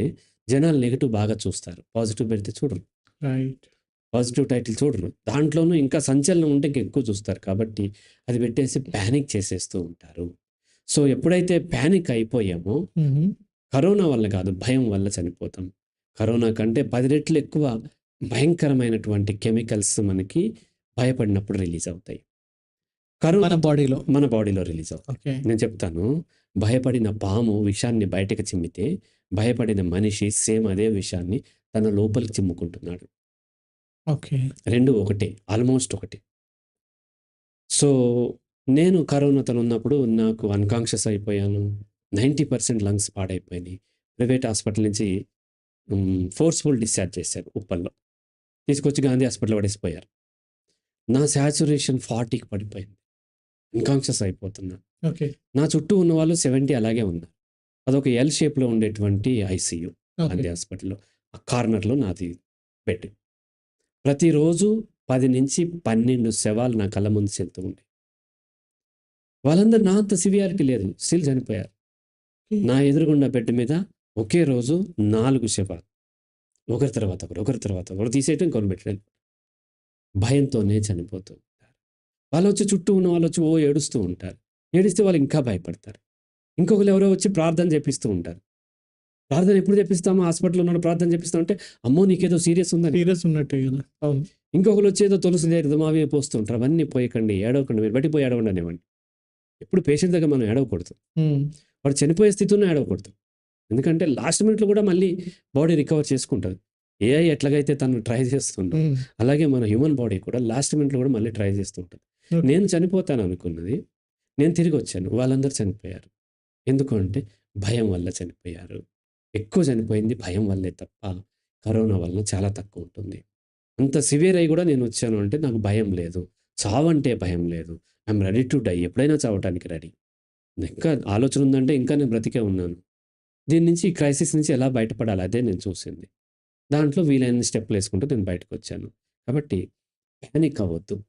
జనాలు నెగెటివ్ బాగా చూస్తారు. పాజిటివ్ పెడితే చూడరు. రైట్. పాజిటివ్ టైటిల్ చూడరు. దాంట్లోనూ ఇంకా సంచలనం ఉంటే ఇంకా ఎక్కువ చూస్తారు. కాబట్టి అది పెట్టేసి పానిక్ చేసేస్తూ ఉంటారు. సో, ఎప్పుడైతే పానిక్ అయిపోయామో. కరోనా వల్ల కాదు, భయం వల్ల చనిపోతాం. కరోనా కంటే 10 రెట్లు ఎక్కువ భయంకరమైనటువంటి కెమికల్స్ మనకి భయపడినప్పుడు రిలీజ్ అవుతాయి. కరోనా మన బాడీలో. మన బాడీలో రిలీజ్ అవుతాయి. ఓకే. నేను చెప్తాను. భయపడిన పాము విషాన్ని బయటకి చిమ్మితే, భయపడిన మనిషి సేమ్ అదే విషాన్ని తన లోపలికి చిమ్ముకుంటున్నాడు. ఓకే. 2 ఒకటే. ఆల్మోస్ట్ ఒకటే. సో, నేను కరోనాతోని ఉన్నప్పుడు నాకు అన్‌కాన్షియస్ అయిపోయాను. 90% లంగ్స్ పాడైపోయినాయి. ప్రైవేట్ హాస్పిటల్ నుంచి ఫోర్స్‌ఫుల్ డిశ్చార్జ్ చేశారు ఉప్పల్లో. తీసుకొచ్చి గాంధీ హాస్పిటల్‌లో పడేసిపోయారు. నా సాచురేషన్ 40కి పడిపోయింది. అన్‌కాన్షియస్ అయిపోతున్నా. ఓకే. నా చుట్టూ ఉన్నవాళ్ళు 70 అలాగే ఉన్నారు. అదొక ఎల్ షేప్‌లో ఉండేటువంటి ఐసీయూ. గాంధీ హాస్పిటల్‌లో. ఆ కార్నర్‌లో నాది బెడ్. ప్రతిరోజు 10-12 శవాలు నా కళ్ళ ముందు చెల్తూ ఉండేవి. వాళ్ళందరూ నా అంత సివియారిటీ లేదు. స్టిల్ చనిపోయారు. నా ఎదురుగుండా బెడ్ మీద ఒకే రోజు 4 శవాలు. ఒకరి తర్వాత ఒకరు, ఒకరి తర్వాత ఒకరు తీసేయటం పెట్టడం. భయంతోనే చనిపోతూ ఉంటారు. వాళ్ళొచ్చి చుట్టూ ఉన్న వాళ్ళొచ్చి ఓ ఏడుస్తూ ఉంటారు. ఏడిస్తే వాళ్ళు ఇంకా భయపడతారు. ఇంకొకళ్ళు ఎవరో వచ్చి ప్రార్థన చేపిస్తూ ఉంటారు. ప్రార్థన ఎప్పుడు చేపిస్తామో హాస్పిటల్‌లో ఉన్నప్పుడు ప్రార్థన చేపిస్తామంటే, అమ్మో! నీకేదో సీరియస్ ఉందని. సీరియస్ ఉన్నట్టే గదా! అవును. ఇంకొకళ్ళు వచ్చి ఏదో తులసి అవి పోస్తూ ఉంటారు. అవన్నీ పోయకండి, ఏడవకండి. మీరు బయటికి పోయి ఏడవండి అనేవాడిని. ఎప్పుడు పేషెంట్ దగ్గర మనం ఏడవకూడదు. వాడు చనిపోయే స్థితిలోనే ఏడవకూడదు. ఎందుకంటే లాస్ట్ మినిట్‌లో కూడా మళ్ళీ బాడీ రికవర్ చేసుకుంటది. ఏఐ ఎట్లాగైతే తను ట్రై చేస్తుందో, హ్మ్. అలాగే మన హ్యూమన్ బాడీ కూడా లాస్ట్ మినిట్‌లో కూడా మళ్ళీ ట్రై చేస్తూ ఉంటది. ఓకే. నేను చనిపోతాను అనుకున్నది, నేను తిరిగి వచ్చాను వాళ్ళందరూ చనిపోయారు. ఎందుకు అంటే భయం వల్ల చనిపోయారు. ఎక్కువ చనిపోయింది భయం వల్లే తప్ప, కరోనా వల్ల చాలా తక్కువ ఉంటుంది. అంత సివియర్ అయి కూడా నేను వచ్చాను అంటే నాకు భయం లేదు. చావంటే భయం లేదు. I'm ready to die. ఎప్పుడైనా చావటానికి రెడీ. ఇంకా ఆలోచన ఉందంటే ఇంకా నేను బ్రతికే ఉన్నాను. దీని నుంచి ఈ క్రైసిస్ నుంచి ఎలా బయటపడాలి అదే నేను చూసింది. దాంట్లో వీలైన స్టెప్లు వేసుకుంటూ నేను బయటకొచ్చాను. కాబట్టి పానిక్ అవ్వద్దు.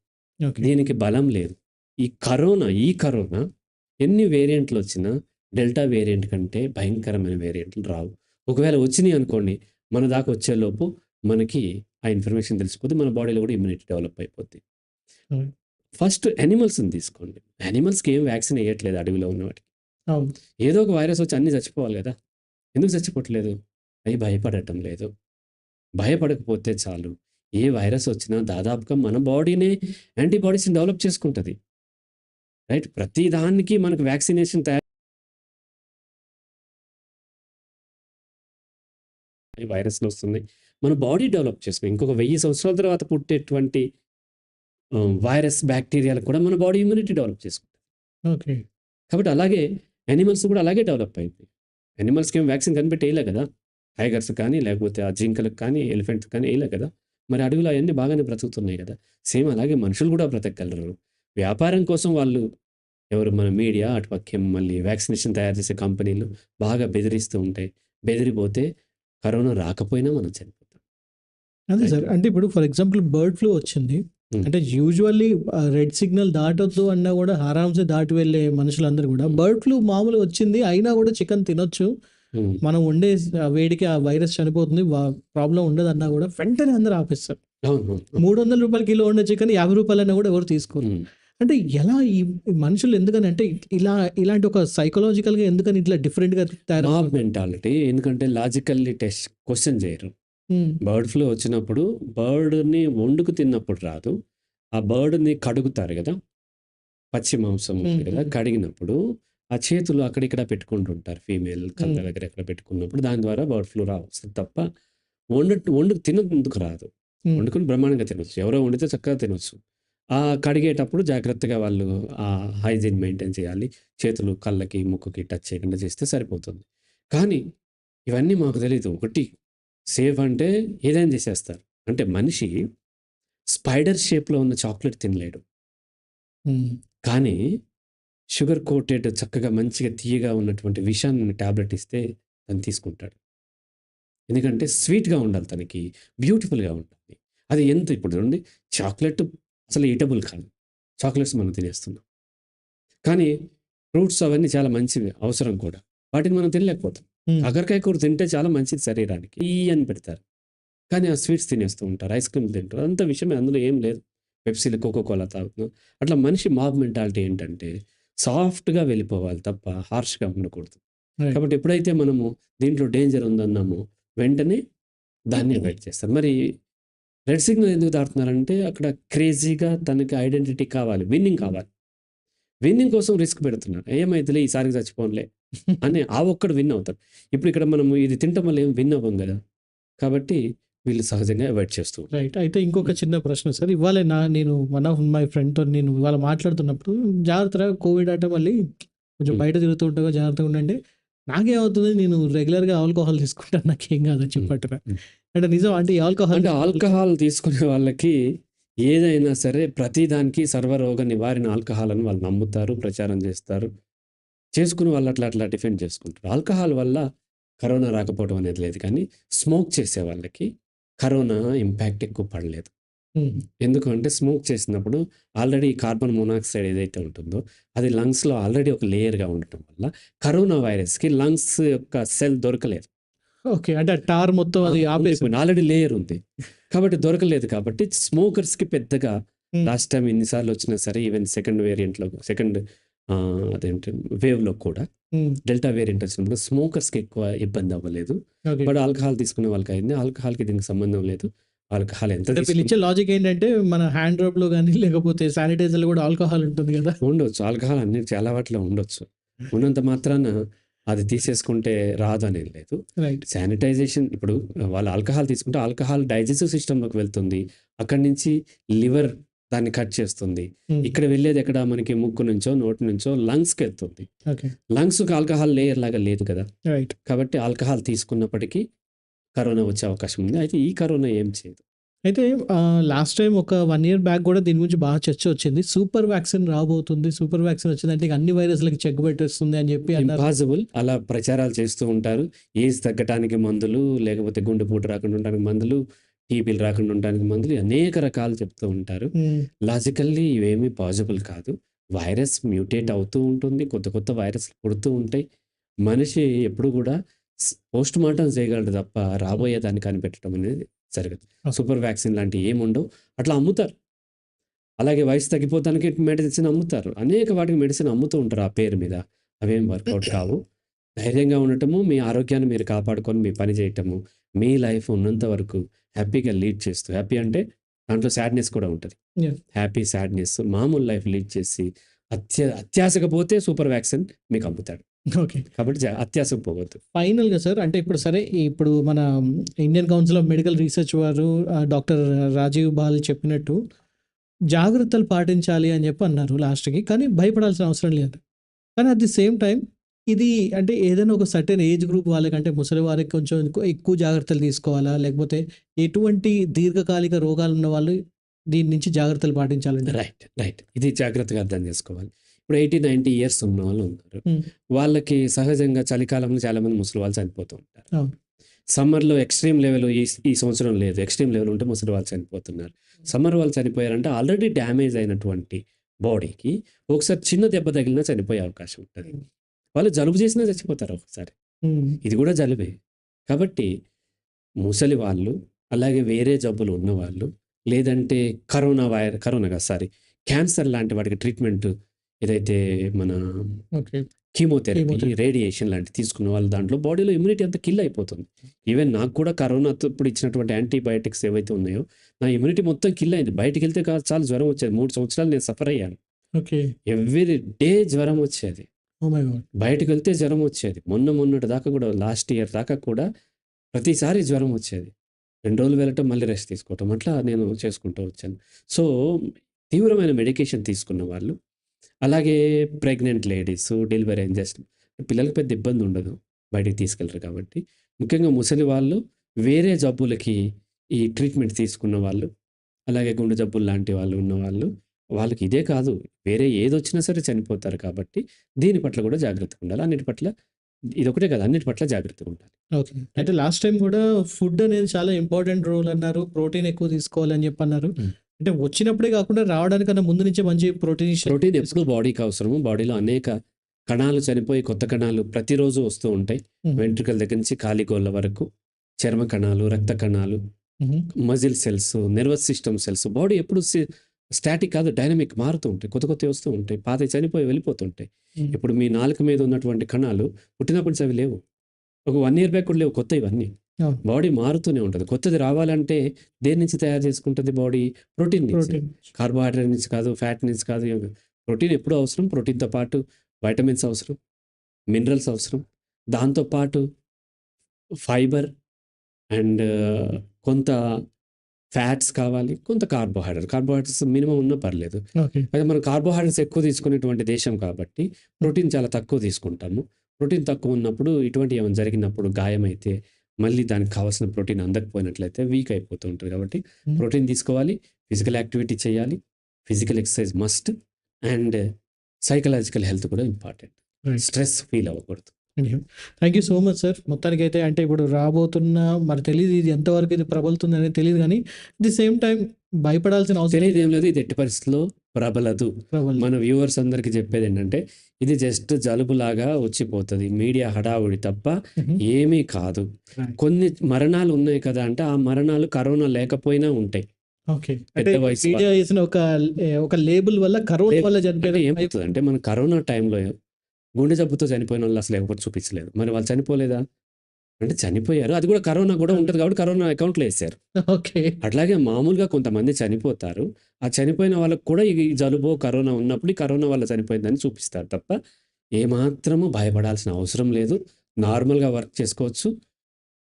దీనికి బలం లేదు. ఈ కరోనా, ఈ కరోనా ఎన్ని వేరియంట్‌లొచ్చినా డెల్టా వేరియంట్ కంటే భయంకరమైన వేరియంట్లు రావు. ఒకవేళ వచ్చినియి అనుకోండి, మన దాకా వచ్చేలోపు మనకి ఆ ఇన్ఫర్మేషన్ తెలిసిపోద్ది. మన బాడీలో కూడా ఇమ్యూనిటీ డెవలప్ అయిపోద్ది. ఫస్ట్ యానిమల్స్‌ని తీసుకోండి. యానిమల్స్‌కి ఏం వ్యాక్సిన్ ఎయట్లేదు అడవిలో ఉన్న వాటికి. ఏదో ఒక వైరస్ వచ్చి అన్నీ చచ్చిపోవాలి గదా! ఎందుకు చచ్చిపోవట్లేదు? అయి భయపడటం లేదు. భయపడకపోతే చాలు. ఏ వైరస్ వచ్చినా దాదాపుగా మన బాడీనే యాంటీబాడీస్‌ని డెవలప్ చేసుకుంటది. రైట్? ప్రతి దానికి మనకు వ్యాక్సినేషన్ తయారు వైరస్‌లొస్తున్నాయి. మన బాడీ డెవలప్ చేసుకుంది. ఇంకొక 1000 సంవత్సరాల తర్వాత పుట్టేటువంటి వైరస్, బ్యాక్టీరియాలు కూడా మన బాడీ ఇమ్యూనిటీ డెవలప్ చేసుకుంటది. ఓకే. కాబట్టి అలాగే యానిమల్స్ కూడా అలాగే డెవలప్ అయినాయి. యానిమల్స్‌కి ఏం వ్యాక్సిన్ కనిపెట్టి ఎయలే కదా! టైగర్స్ కానీ, లేకపోతే ఆ జింకలకు కానీ, ఎలిఫెంట్స్ కానీ ఎయలే కదా! మరి అడవిలో అయన్నీ బాగానే బ్రతుకుతున్నాయి కదా! సేమ్ అలాగే మనుషులు కూడా బ్రతకగలరు. వ్యాపారం కోసం వాళ్ళు ఎవరు మన మీడియా అటుపక్కేం మళ్ళీ వ్యాక్సినేషన్ తయారు చేసే కంపెనీలు బాగా బెదిరిస్తూ ఉంటాయి. బెదిరిపోతే కరోనా రాకపోయినా మనం చనిపోతాం. అదే సార్. అంటే ఇప్పుడు ఫర్ ఎగ్జాంపుల్ బర్డ్ ఫ్లూ వచ్చింది. హ్మ్. అంటే యూజువల్లీ రెడ్ సిగ్నల్ దాటొద్దు అన్నా గూడా ఆరాంసే దాటి వెళ్ళే మనుషులందరూ గూడా బర్డ్ ఫ్లూ మామూలుగా వచ్చింది. అయినా గూడా చికెన్ తినొచ్చు. హ్మ్. మనం వండే వేడికి ఆ వైరస్ చనిపోతుంది. వ ప్రాబ్లమ్ ఉండదన్నా గూడా వెంటనే అందరూ ఆపేస్తారు. అవును. అవును. రూ. 300 కిలో ఉండే చికెన్ రూ. 50 అన్నా గూడా ఎవరు తీసుకోరు. హ్మ్. అంటే ఎలా ఈ మనుషులు ఎందుకని అంటే ఇలా ఇలాంటి ఒక సైకలాజికల్‌గా ఎందుకని ఇట్లా డిఫరెంట్‌గా తయారవుతున్నారు? మెంటాలిటీ ఎందుకంటే లాజికల్లీ టెస్ట్ క్వెషన్ చేయరు. బర్డ్ ఫ్లూ వచ్చినప్పుడు బర్డ్‌ని వండుకు తిన్నప్పుడు రాదు. ఆ బర్డ్‌ని కడుగుతారు గదా! పచ్చి మాంసం! హ్మ్. కడిగినప్పుడు ఆ చేతులు అక్కడిక్కడ పెట్టుకుంటుంటారు. ఫీమేల్ కళ్ళ. దగ్గర ఎక్కడ పెట్టుకున్నప్పుడు దాని ద్వారా బర్డ్ ఫ్లూ రావస్తది తప్ప వండట్ వండుకు తినేందుకు రాదు. వండుకొని బ్రహ్మాండంగా తినొచ్చు. ఎవరో వండితే చక్కగా తినొచ్చు. ఆ కడిగేటప్పుడు జాగ్రత్తగా వాళ్ళు ఆ హైజీన్ మెయింటైన్ చేయాలి. చేతులు కళ్ళకి, ముక్కుకి టచ్ చేయకుండా చేస్తే సరిపోతుంది. కానీ ఇవన్నీ మాకు తెలీదు. ఒకటి సేఫ్ అంటే ఏదైనా చేసేస్తారు. అంటే మనిషి స్పైడర్ షేప్‌లో ఉన్న చాక్లెట్ తినలేడు. కానీ షుగర్ కోటెడ్ చక్కగా మంచిగా తియ్యగా ఉన్నటువంటి విషాన్ని టాబ్లెట్ ఇస్తే తను తీసుకుంటాడు. ఎందుకంటే స్వీట్‌గా ఉండాలి తనకి. బ్యూటిఫుల్‌గా ఉండాలి. అది ఎంత ఇప్పుడు చూడండి చాక్లెట్ అసలు ఈటబుల్ కాదు. చాక్లెట్స్ మనం తినేస్తున్నాం. కానీ ఫ్రూట్స్ అవన్నీ చాలా మంచివి. అవసరం కూడా. వాటిని మనం తినలేకపోతాం. కాకరకాయ కూర తింటే చాలా మంచిది శరీరానికి. ఈ అని పెడతారు. కానీ ఆ స్వీట్స్ తినేస్తూ ఉంటారు. ఐస్ క్రీమ్‌లు తింటారు. అదంతా విషయమే అందులో ఏం లేదు. పెప్సీలు, కోకో కోలా తాగుతున్నాం. అట్లా మనిషి మాబ్ మెంటాలిటీ ఏంటంటే సాఫ్ట్‌గా వెళ్ళిపోవాలి తప్ప హార్ష్‌గా ఉండకూడదు. కాబట్టి ఎప్పుడైతే మనము దీంట్లో డేంజర్ ఉందన్నామో వెంటనే దాన్ని అవాయిడ్ చేస్తారు. మరి రెడ్ సిగ్నల్ ఎందుకు దాటుతున్నారంటే అక్కడ క్రేజీగా తనకి ఐడెంటిటీ కావాలి. విన్నింగ్ కావాలి. విన్నింగ్ కోసం రిస్క్ పెడుతున్నారు. ఏమైద్దిలే ఈసారికి చచ్చిపోనులే అని ఆ ఒక్కడు విన్ అవుతాడు. ఇప్పుడు ఇక్కడ మనము ఇది తినటం వల్ల ఏం విన్ అవ్వం గదా! కాబట్టి వీళ్ళు సహజంగా అవాయిడ్ చేస్తూ. రైట్. అయితే ఇంకొక చిన్న ప్రశ్న సార్. ఇవాళే నా నేను వన్ ఆఫ్ మై ఫ్రెండ్‌తో నేను ఇవాళ మాట్లాడుతున్నప్పుడు జాగ్రత్తగా కోవిడ్ అట మళ్ళీ కొంచెం హ్మ్. బయట తిరుగుతూ ఉంటాగా జాగ్రత్తగా ఉండండి. నాకేమవుతుంది నేను రెగ్యులర్‌గా ఆల్కహాల్ తీసుకుంటాను. నాకేం కాదని హ్మ్. చెప్పాడట. హ్మ్. అంటే నిజం అంటే ఆల్కహాల్ అంటే ఆల్కహాల్ తీసుకునే వాళ్ళకి ఏదైనా సరే ప్రతి దానికి సర్వరోగ నివారణ ఆల్కహాల్ అని వాళ్ళు నమ్ముతారు. ప్రచారం చేస్తారు. చేసుకుని వాళ్ళు అట్లా అట్లా డిఫెండ్ చేసుకుంటారు. ఆల్కహాల్ వల్ల కరోనా రాకపోవడం అనేది లేదు కానీ స్మోక్ చేసే వాళ్ళకి కరోనా ఇంపాక్ట్ ఎక్కువ పడలేదు. హ్మ్. ఎందుకు అంటే స్మోక్ చేసినప్పుడు ఆల్రెడీ కార్బన్ మోనాక్సైడ్ ఏదైతే ఉంటుందో అది లంగ్స్‌లో ఆల్రెడీ ఒక లేయర్‌గా ఉండటం వల్ల కరోనా వైరస్‌కి లంగ్స్ యొక్క సెల్ దొరకలేదు. ఓకే. అంటే టార్ మొత్తం అది. ఆల్రెడీ లేయర్ ఉంది. కాబట్టి దొరకలేదు కాబట్టి స్మోకర్స్‌కి పెద్దగా. లాస్ట్ టైమ్ ఎన్ని సార్లు వచ్చినా సరే ఈవెన్ సెకండ్ వేరియంట్‌లో సెకండ్ అదేంటి వేవ్‌లో కూడా. డెల్టా వేరియంట్ వచ్చినప్పుడు స్మోకర్స్‌కి ఎక్కువ ఇబ్బంది అవ్వలేదు. బట్ ఆల్కహాల్ తీసుకునే వాళ్ళకి అయింది. ఆల్కహాల్‌కి దీనికి సంబంధం లేదు. ఆల్కహాల్ ఎంత వీళ్ళిచ్చే లాజిక్ ఏంటంటే మన హ్యాండ్ రబ్‌లో గాని లేకపోతే శానిటైజర్‌లో కూడా ఆల్కహాల్ ఉంటుంది గదా! ఉండొచ్చు. ఆల్కహాల్ అన్ని చాలా వాటిలో ఉండొచ్చు. ఉన్నంత మాత్రాన అది తీసేసుకుంటే రాదు అనేది లేదు. శానిటైజేషన్ ఇప్పుడు వాళ్ళు ఆల్కహాల్ తీసుకుంటే ఆల్కహాల్ డైజెస్టివ్ సిస్టమ్‌లోకి వెళ్తుంది. అక్కడి నుంచి లివర్ దాన్ని కట్ చేస్తుంది. ఇక్కడ వెళ్ళేది ఎక్కడ మనకి ముక్కు నుంచో, నోటి నుంచో లంగ్స్‌కి వెళ్తుంది. ఓకే. లంగ్స్‌కి ఆల్కహాల్ లేయర్ లాగా లేదు కదా! రైట్. కాబట్టి ఆల్కహాల్ తీసుకున్నప్పటికీ కరోనా వచ్చే అవకాశం ఉంది. అయితే ఈ కరోనా ఏం చేయదు. అయితే లాస్ట్ టైమ్ ఒక 1 ఇయర్ బ్యాక్ గూడా దీని గురించి బాగా చర్చ వచ్చింది. సూపర్ వ్యాక్సిన్ రాబోతుంది. సూపర్ వ్యాక్సిన్ వచ్చిందంటే అన్ని వైరస్‌లకి చెక్ పెట్టేస్తుంది అని చెప్పి. ఇంపాసిబుల్ అలా ప్రచారాలు చేస్తూ ఉంటారు. ఏజ్ తగ్గటానికి మందులు, లేకపోతే గుండెపోటు రాకుండా ఉండడానికి మందులు, టీబీలు రాకుండా ఉండడానికి మందులు అనేక రకాలు చెప్తూ ఉంటారు. లాజికల్లీ ఇవేమీ పాసిబుల్ కాదు. వైరస్ మ్యూటేట్ అవుతూ ఉంటుంది. కొత్త కొత్త వైరస్‌లు పుడుతూ ఉంటాయి. మనిషి ఎప్పుడు కూడా స్ పోస్ట్‌మార్టం చేయగలడు తప్ప రాబోయే దాన్ని కనిపెట్టడం అనేది జరగదు. సూపర్ వ్యాక్సిన్ లాంటివి ఏమి ఉండవు. అట్లా అమ్ముతారు. అలాగే వయసు తగ్గిపోవడానికి మెడిసిన్ అమ్ముతారు. అనేక వాటికి మెడిసిన్ అమ్ముతూ ఉంటారు ఆ పేరు మీద. అవేం వర్కౌట్ కావు. ధైర్యంగా ఉండటము, మీ ఆరోగ్యాన్ని మీరు కాపాడుకొని మీ పని చేయటము, మీ లైఫ్ ఉన్నంత వరకు హ్యాపీగా లీడ్ చేస్తూ హ్యాపీ అంటే దాంట్లో సాడ్‌నెస్ కూడా ఉంటది. హ్యాపీ, సాడ్‌నెస్ మామూలు లైఫ్ లీడ్ చేసి అత్య అత్యాశకు పోతే సూపర్ వ్యాక్సిన్ మీకు అమ్ముతాడు. ఓకే. కాబట్టి జ అత్యాశకు పోవద్దు. ఫైనల్‌గా సార్ అంటే ఇప్పుడు సరే ఇప్పుడు మన Indian council of medical research వారు డాక్టర్ రాజీవ్ బాల్ చెప్పినట్టు జాగ్రత్తలు పాటించాలి అని చెప్పి అన్నారు లాస్ట్‌కి. కానీ భయపడాల్సిన అవసరం లేదు. కానీ అట్ ది సేమ్ టైమ్ ఇది అంటే ఏదైనా ఒక సర్టెన్ ఏజ్ గ్రూప్ వాళ్ళకంటే ముసలి వారికి కొంచెం ఎక్కువ ఎక్కువ జాగ్రత్తలు తీసుకోవాలా? లేకపోతే ఎటువంటి దీర్ఘకాలిక రోగాలు ఉన్న వాళ్ళు దీని నుంచి జాగ్రత్తలు పాటించాలంటారు? రైట్. రైట్. ఇది జాగ్రత్తగా అర్థం చేసుకోవాలి. ఇప్పుడు 80, 90 ఇయర్స్ ఉన్నవాళ్ళు ఉన్నారు. హ్మ్. వాళ్ళకి సహజంగా చలికాలంలో చాలామంది ముసలి వాళ్ళు చనిపోతూ ఉంటారు. సమ్మర్‌లో ఎక్స్‌ట్రీమ్ లెవెల్ ఈ ఈ సంవత్సరం లేదు. ఎక్స్‌ట్రీమ్ లెవెల్ ఉంటే ముసలి వాళ్ళు చనిపోతున్నారు. సమ్మర్ వాళ్ళు చనిపోయారంటే ఆల్రెడీ డ్యామేజ్ అయినటువంటి బాడీకి ఒకసారి చిన్న దెబ్బ తగిలినా చనిపోయే అవకాశం ఉంటది. వాళ్ళు జలుబు చేసినా చచ్చిపోతారు. హ్మ్. ఇది కూడా జలుబే. కాబట్టి ముసలి వాళ్ళు, అలాగే వేరే జబ్బులు ఉన్నవాళ్ళు, లేదంటే కరోనా వైర్ కరోనా కాదు సారీ క్యాన్సర్ లాంటి వాటికి ట్రీట్మెంట్ ఏదైతే మన. కీమోథెరపీ. రేడియేషన్ లాంటివి తీసుకున్న వాళ్ళు దాంట్లో బాడీలో ఇమ్యూనిటీ అంతా కిల్ అయిపోతుంది. ఈవెన్ నాకు కూడా కరోనాతో ఇప్పుడు ఇచ్చినటువంటి యాంటీబయాటిక్స్ ఏవైతే ఉన్నాయో, నా ఇమ్యూనిటీ మొత్తం కిల్ అయింది. బయటికెళ్తే కా చాలు జ్వరం వచ్చేది. 3 సంవత్సరాలు నేను సఫర్ అయ్యాను. ఎవ్రీ డే జ్వరం వచ్చేది. Oh బయటకు వెళ్తే జ్వరం వచ్చేది. మొన్న మొన్నటి దాకా కూడా లాస్ట్ ఇయర్ దాకా కూడా ప్రతిసారి జ్వరం వచ్చేది. రెండు రోజులు వెళ్ళటం, మళ్ళీ రెస్ట్ తీసుకోవటం అట్లా నేను చేసుకుంటూ వచ్చాను. సో, తీవ్రమైన మెడికేషన్ తీసుకున్న వాళ్ళు, అలాగే ప్రెగ్నెంట్ లేడీస్, డెలివరీ అయిన జస్ట్ పిల్లలకు పెద్ద ఇబ్బంది ఉండదు. బయటికి తీసుకెళ్ళరు కాబట్టి. ముఖ్యంగా ముసలి వాళ్ళు, వేరే జబ్బులకి ఈ ట్రీట్మెంట్ తీసుకున్న వాళ్ళు, అలాగే గుండె జబ్బులు లాంటి వాళ్ళు ఉన్నవాళ్ళు, వాళ్ళకి ఇదే కాదు వేరే ఏదొచ్చినా సరే చనిపోతారు కాబట్టి దీని పట్ల కూడా జాగ్రత్తగా ఉండాలి. అన్నిటి పట్ల ఇదొకటే కాదు అన్నిటి పట్ల జాగ్రత్తగా ఉండాలి. ఓకే. అయితే లాస్ట్ టైమ్ కూడా ఫుడ్ అనేది చాలా ఇంపార్టెంట్ రోల్ అన్నారు. ప్రోటీన్ ఎక్కువ తీసుకోవాలని చెప్పి అన్నారు. అంటే వచ్చినప్పుడే కాకుండా రావడానికన్నా ముందు నుంచే మంచి ప్రోటీన్ ప్రోటీన్ ఎప్పుడు బాడీకి అవసరము. బాడీలో అనేక కణాలు చనిపోయి కొత్త కణాలు ప్రతిరోజు వస్తూ ఉంటాయి. వెంట్రుకల దగ్గర నుంచి కాలిగోళ్ళ వరకు చర్మ కణాలు, రక్త కణాలు. Muscle cells, nervous system cells body ఎప్పుడు స్టాటిక్ కాదు డైనమిక్ మారుతూ ఉంటాయి. కొత్త కొత్తవి వస్తూ ఉంటాయి. పాతవి చనిపోయి వెళ్ళిపోతుంటాయి. ఇప్పుడు మీ నాలుక మీద ఉన్నటువంటి కణాలు పుట్టినప్పటి నుంచి అవి లేవు. ఒక 1 ఇయర్ బ్యాక్ కూడా లేవు కొత్తవి ఇవన్నీ. బాడీ మారుతూనే ఉంటది. కొత్తది రావాలంటే దేని నుంచి తయారు చేసుకుంటది బాడీ? ప్రోటీన్ నుంచి. కార్బోహైడ్రేట్ నుంచి కాదు, ఫ్యాట్ నుంచి కాదు. ప్రోటీన్ ఎప్పుడూ అవసరం. ప్రోటీన్‌తో పాటు వైటమిన్స్ అవసరం. మినరల్స్ అవసరం. దాంతో పాటు ఫైబర్ అండ్ కొంత ఫ్యాట్స్ కావాలి. కొంత కార్బోహైడ్రేట్. కార్బోహైడ్రేట్స్ మినిమమ్ ఉన్నా పర్లేదు. అయితే మనం కార్బోహైడ్రేట్స్ ఎక్కువ తీసుకునేటువంటి దేశం కాబట్టి ప్రోటీన్ చాలా తక్కువ తీసుకుంటాము. ప్రోటీన్ తక్కువ ఉన్నప్పుడు ఇటువంటివి ఏమైనా జరిగినప్పుడు గాయమైతే మళ్ళీ దానికి కావాల్సిన ప్రోటీన్ అందకపోయినట్లయితే వీక్ అయిపోతూ ఉంటది కాబట్టి. ప్రోటీన్ తీసుకోవాలి. ఫిజికల్ యాక్టివిటీ చేయాలి. Physical exercise must and psychological health కూడా ఇంపార్టెంట్. రైట్. స్ట్రెస్ ఫీల్ అవ్వకూడదు. Thank you so much sir. మొత్తానికైతే అంటే ఇప్పుడు రాబోతున్న మరి తెలీదు ఇది ఎంతవరకు ఇది ప్రబలుతుంది అనేది గానీ అట్ ది సేమ్ టైమ్ భయపడాల్సిన అవసరం తెలియదు ఏం లేదు. ఇది ఎట్టి పరిస్థితిలో ప్రబలదు. మన వ్యూవర్స్ అందరికీ చెప్పేది ఏంటంటే ఇది జస్ట్ జలుబులాగా వచ్చిపోతది. మీడియా హడావుడి తప్ప. ఏమీ కాదు. కొన్ని మరణాలు ఉన్నాయి కదా అంటే ఆ మరణాలు కరోనా లేకపోయినా ఉంటాయి. ఓకే. అంటే ఒక ఒక లేబుల్ వల్ల కరోనా వల్ల అంటే చనిపోయిన ఏమవుతదంటే మన కరోనా టైంలో గుండె జబ్బుతో చనిపోయిన వాళ్ళు అసలు ఎవరు చూపించలేదు. మరి వాళ్ళు చనిపోలేదా? అంటే చనిపోయారు. అది కూడా కరోనా కూడా ఉంటది కాబట్టి కరోనా అకౌంట్‌లో ఏసారు. ఓకే. అట్లాగే మామూలుగా కొంతమంది చనిపోతారు. ఆ చనిపోయిన వాళ్ళకి కూడా ఈ జలుబో, కరోనా ఉన్నప్పుడు ఈ కరోనా వల్ల చనిపోయిందని చూపిస్తారు తప్ప ఏమాత్రము భయపడాల్సిన అవసరం లేదు. నార్మల్‌గా వర్క్ చేసుకోవచ్చు.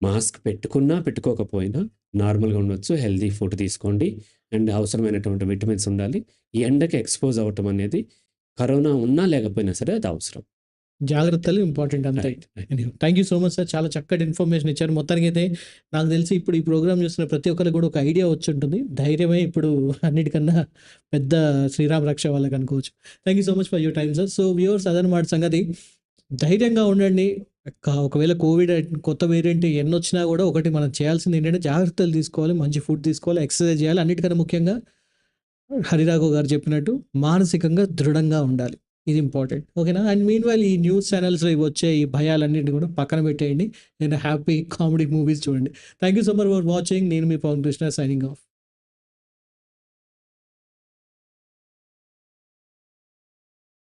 మాస్క్ పెట్టుకున్నా, పెట్టుకోకపోయినా నార్మల్‌గా ఉండొచ్చు. హెల్తీ ఫుడ్ తీసుకోండి. అండ్ అవసరమైనటువంటి విటమిన్స్ ఉండాలి. ఈ ఎండకి ఎక్స్‌పోజ్ అవ్వటం అనేది కరోనా ఉన్నా లేకపోయినా సరే అది అవసరం. జాగ్రత్తలు ఇంపార్టెంట్ అంతే. Thank you so much sir. చాలా చక్కటి ఇన్ఫర్మేషన్ ఇచ్చారు. మొత్తానికైతే నాకు తెలిసి ఇప్పుడు ఈ ప్రోగ్రామ్ చూస్తున్న ప్రతి ఒక్కరికి కూడా ఒక ఐడియా వచ్చుంటుంది. ధైర్యమే ఇప్పుడు అన్నిటికన్నా పెద్ద శ్రీరామ రక్ష వాళ్ళకి అనుకోవచ్చు. Thank you so much for your time sir. So viewers అదనమాట సంగతి. ధైర్యంగా ఉండండి. ఒకవేళ కోవిడ్ కొత్త వేరియంట్ ఎన్నొచ్చినా కూడా ఒకటి మనం చేయాల్సింది ఏంటంటే జాగ్రత్తలు తీసుకోవాలి. మంచి ఫుడ్ తీసుకోవాలి. ఎక్సర్సైజ్ చేయాలి. అన్నిటికన్నా ముఖ్యంగా హరిరాఘు గారు చెప్పినట్టు మానసికంగా దృఢంగా ఉండాలి. ఇది ఇంపార్టెంట్. ఓకేనా? అండ్ మీన్ వైల్ ఈ న్యూస్ ఛానల్స్లో వచ్చే ఈ భయాలన్నింటినీ కూడా పక్కన పెట్టేయండి. నేను హ్యాపీ కామెడీ మూవీస్ చూడండి. Thank you so much for watching. నేను మీ పవన్ కృష్ణ సైనింగ్ ఆఫ్.